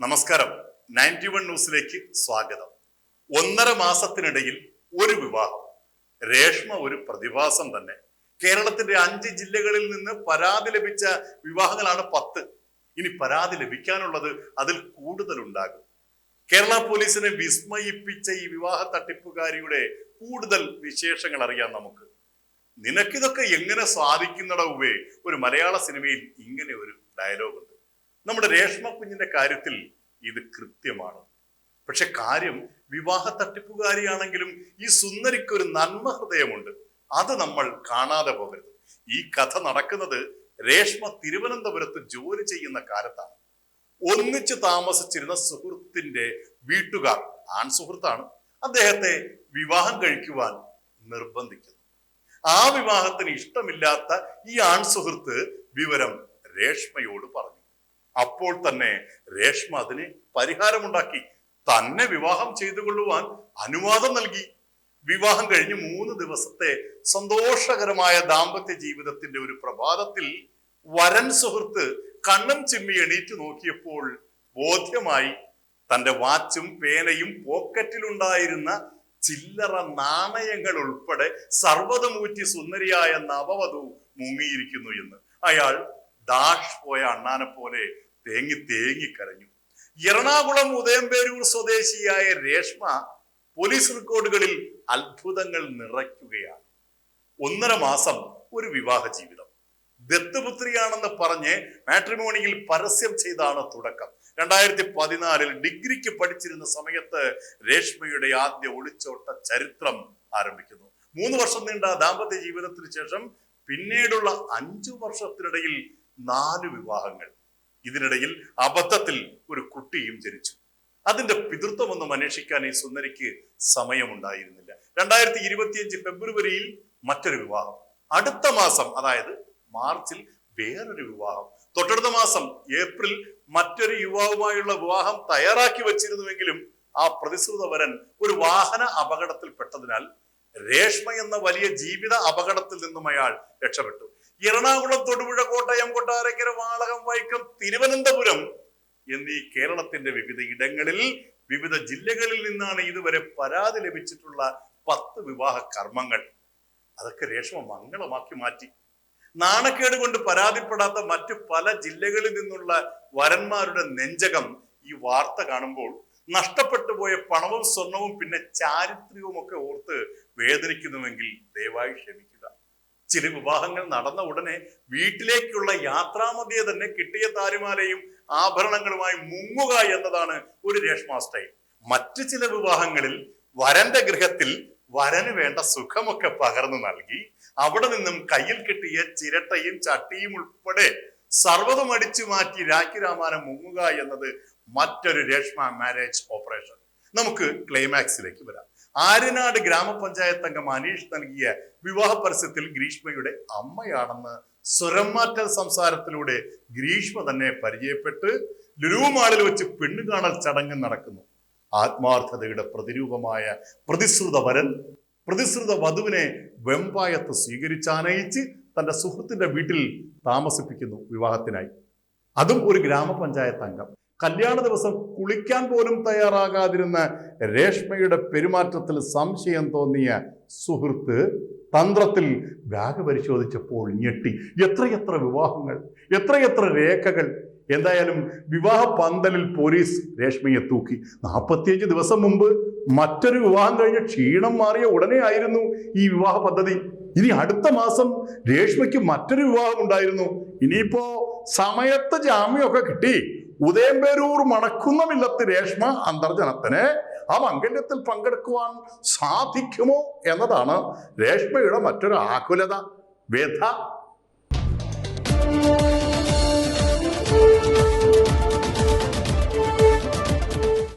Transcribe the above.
നമസ്കാരം. Ninety one ന്യൂസിലേക്ക് സ്വാഗതം. ഒന്നര മാസത്തിനിടയിൽ ഒരു വിവാഹം. രേഷ്മ ഒരു പ്രതിഭാസം തന്നെ. കേരളത്തിന്റെ അഞ്ച് ജില്ലകളിൽ നിന്ന് പരാതി ലഭിച്ച വിവാഹങ്ങളാണ് പത്ത്. ഇനി പരാതി ലഭിക്കാനുള്ളത് അതിൽ കൂടുതൽ ഉണ്ടാകും കേരള പോലീസിനെ വിസ്മയിപ്പിച്ച ഈ വിവാഹ തട്ടിപ്പുകാരിയുടെ കൂടുതൽ വിശേഷങ്ങൾ അറിയാം നമുക്ക്. നിനക്കിതൊക്കെ എങ്ങനെ സാധിക്കുന്നടവേ ഒരു മലയാള സിനിമയിൽ ഇങ്ങനെ ഒരു ഡയലോഗ് നമ്മുടെ രേഷ്മ കുഞ്ഞിന്റെ കാര്യത്തിൽ ഇത് കൃത്യമാണ്. പക്ഷെ കാര്യം വിവാഹ തട്ടിപ്പുകാരിയാണെങ്കിലും ഈ സുന്ദരിക്ക് ഒരു നന്മ ഹൃദയമുണ്ട്. അത് നമ്മൾ കാണാതെ പോകരുത്. ഈ കഥ നടക്കുന്നത് രേഷ്മ തിരുവനന്തപുരത്ത് ജോലി ചെയ്യുന്ന കാലത്താണ്. ഒന്നിച്ച് താമസിച്ചിരുന്ന സുഹൃത്തിന്റെ വീട്ടുകാർ ആൺ സുഹൃത്താണ് അദ്ദേഹത്തെ വിവാഹം കഴിക്കുവാൻ നിർബന്ധിക്കുന്നു. ആ വിവാഹത്തിന് ഇഷ്ടമില്ലാത്ത ഈ ആൺ സുഹൃത്ത് വിവരം രേഷ്മയോട് പറഞ്ഞു. അപ്പോൾ തന്നെ രേഷ്മ അതിന് പരിഹാരമുണ്ടാക്കി. തന്നെ വിവാഹം ചെയ്തു കൊള്ളുവാൻ അനുവാദം നൽകി. വിവാഹം കഴിഞ്ഞ് മൂന്ന് ദിവസത്തെ സന്തോഷകരമായ ദാമ്പത്യ ജീവിതത്തിന്റെ ഒരു പ്രഭാതത്തിൽ വരൻ സുഹൃത്ത് കണ്ണും ചിമ്മി എണീറ്റ് നോക്കിയപ്പോൾ ബോധ്യമായി തന്റെ വാച്ചും പേനയും പോക്കറ്റിലുണ്ടായിരുന്ന ചില്ലറ നാണയങ്ങൾ ഉൾപ്പെടെ സർവതമൂറ്റി സുന്ദരിയായ നവവധു മുങ്ങിയിരിക്കുന്നു എന്ന്. അയാൾ ദാഷ് പോയ അണ്ണാനെ പോലെ തേങ്ങി തേങ്ങി കരഞ്ഞു. എറണാകുളം ഉദയംപേരൂർ സ്വദേശിയായ രേഷ്മ പോലീസ് റെക്കോർഡുകളിൽ അത്ഭുതങ്ങൾ നിറയ്ക്കുകയാണ്. ഒന്നര മാസം ഒരു വിവാഹ ജീവിതം. ദത്തുപുത്രിയാണെന്ന് പറഞ്ഞ് മാട്രിമോണിയിൽ പരസ്യം ചെയ്താണ് തുടക്കം. രണ്ടായിരത്തി പതിനാലിൽ ഡിഗ്രിക്ക് പഠിച്ചിരുന്ന സമയത്ത് രേഷ്മയുടെ ആദ്യ ഒളിച്ചോട്ട ചരിത്രം ആരംഭിക്കുന്നു. മൂന്ന് വർഷം നീണ്ട ദാമ്പത്യ ജീവിതത്തിന് ശേഷം പിന്നീടുള്ള അഞ്ചു വർഷത്തിനിടയിൽ നാല് വിവാഹങ്ങൾ. ഇതിനിടയിൽ അബദ്ധത്തിൽ ഒരു കുട്ടിയും ജനിച്ചു. അതിന്റെ പിതൃത്വം പിതൃത്വമൊന്നും അന്വേഷിക്കാൻ ഈ സുന്ദരിക്ക് സമയമുണ്ടായിരുന്നില്ല. രണ്ടായിരത്തി ഇരുപത്തിയഞ്ച് ഫെബ്രുവരിയിൽ മറ്റൊരു വിവാഹം. അടുത്ത മാസം അതായത് മാർച്ചിൽ വേറൊരു വിവാഹം. തൊട്ടടുത്ത മാസം ഏപ്രിൽ മറ്റൊരു യുവാവുമായുള്ള വിവാഹം തയ്യാറാക്കി വച്ചിരുന്നുവെങ്കിലും ആ പ്രതിശ്രുത ഒരു വാഹന അപകടത്തിൽപ്പെട്ടതിനാൽ രേഷ്മ എന്ന വലിയ ജീവിത അപകടത്തിൽ നിന്നും അയാൾ രക്ഷപ്പെട്ടു. എറണാകുളം തൊടുപുഴ കോട്ടയം കൊട്ടാരക്കര വാളകം വൈക്കം തിരുവനന്തപുരം എന്നീ കേരളത്തിന്റെ വിവിധ ഇടങ്ങളിൽ വിവിധ ജില്ലകളിൽ നിന്നാണ് ഇതുവരെ പരാതി ലഭിച്ചിട്ടുള്ള പത്ത് വിവാഹ കർമ്മങ്ങൾ. അതൊക്കെ രേഷ്മ മംഗളമാക്കി മാറ്റി. നാണക്കേട് കൊണ്ട് പരാതിപ്പെടാത്ത മറ്റു പല ജില്ലകളിൽ നിന്നുള്ള വരന്മാരുടെ നെഞ്ചകം ഈ വാർത്ത കാണുമ്പോൾ നഷ്ടപ്പെട്ടു പോയ പണവും സ്വർണവും പിന്നെ ചാരിത്ര്യവും ഒക്കെ ഓർത്ത് വേദനിക്കുന്നുവെങ്കിൽ ദയവായി ക്ഷമിക്കുക. ചില വിവാഹങ്ങൾ നടന്ന ഉടനെ വീട്ടിലേക്കുള്ള യാത്രാമധ്യേ തന്നെ കിട്ടിയ താരുമാലയും ആഭരണങ്ങളുമായി മുങ്ങുക എന്നതാണ് ഒരു രേഷ്മ സ്റ്റൈൽ. മറ്റു ചില വിവാഹങ്ങളിൽ വരന്റെ ഗൃഹത്തിൽ വരന് വേണ്ട സുഖമൊക്കെ പകർന്നു നൽകി അവിടെ നിന്നും കയ്യിൽ കിട്ടിയ ചിരട്ടയും ചട്ടിയും ഉൾപ്പെടെ സർവതും അടിച്ചു മാറ്റി രാഖി രാമാനം മുങ്ങുക എന്നത് മറ്റൊരു രേഷ്മ മാരേജ് ഓപ്പറേഷൻ നമുക്ക് ക്ലൈമാക്സിലേക്ക് വരാം. ആര്യനാട് ഗ്രാമപഞ്ചായത്ത് അംഗം അനീഷ് നൽകിയ വിവാഹ പരസ്യത്തിൽ ഗ്രീഷ്മയുടെ അമ്മയാണെന്ന് സ്വരം മാറ്റൽ സംസാരത്തിലൂടെ ഗ്രീഷ്മ തന്നെ പരിചയപ്പെട്ട് ലുരുവുമാളിൽ വെച്ച് പെണ്ണു കാണൽ ചടങ്ങ് നടക്കുന്നു. ആത്മാർത്ഥതയുടെ പ്രതിരൂപമായ പ്രതിശ്രുത വരൻ പ്രതിശ്രുത വധുവിനെ വെമ്പായത്ത് സ്വീകരിച്ചാനയിച്ച് തന്റെ സുഹൃത്തിന്റെ വീട്ടിൽ താമസിപ്പിക്കുന്നു വിവാഹത്തിനായി. അതും ഒരു ഗ്രാമപഞ്ചായത്ത് അംഗം. കല്യാണ ദിവസം കുളിക്കാൻ പോലും തയ്യാറാകാതിരുന്ന രേഷ്മയുടെ പെരുമാറ്റത്തിൽ സംശയം തോന്നിയ സുഹൃത്ത് തന്ത്രത്തിൽ ബാഗ് പരിശോധിച്ചപ്പോൾ ഞെട്ടി. എത്രയെത്ര വിവാഹങ്ങൾ എത്രയെത്ര രേഖകൾ. എന്തായാലും വിവാഹ പന്തലിൽ പോലീസ് രേഷ്മയെ തൂക്കി. നാൽപ്പത്തിയഞ്ച് ദിവസം മുമ്പ് മറ്റൊരു വിവാഹം കഴിഞ്ഞ് ക്ഷീണം മാറിയ ഉടനെ ആയിരുന്നു ഈ വിവാഹ പദ്ധതി. ഇനി അടുത്ത മാസം രേഷ്മയ്ക്ക് മറ്റൊരു വിവാഹം ഉണ്ടായിരുന്നു. ഇനിയിപ്പോ സമയത്ത് ജാമ്യമൊക്കെ കിട്ടി. ഉദയംപേരൂർ മണക്കുന്ന വില്ലത്ത് രേഷ്മ അന്തർജനത്തിന് ആ മംഗല്യത്തിൽ പങ്കെടുക്കുവാൻ സാധിക്കുമോ എന്നതാണ് രേഷ്മയുടെ മറ്റൊരു ആകുലത. വ്യഥ.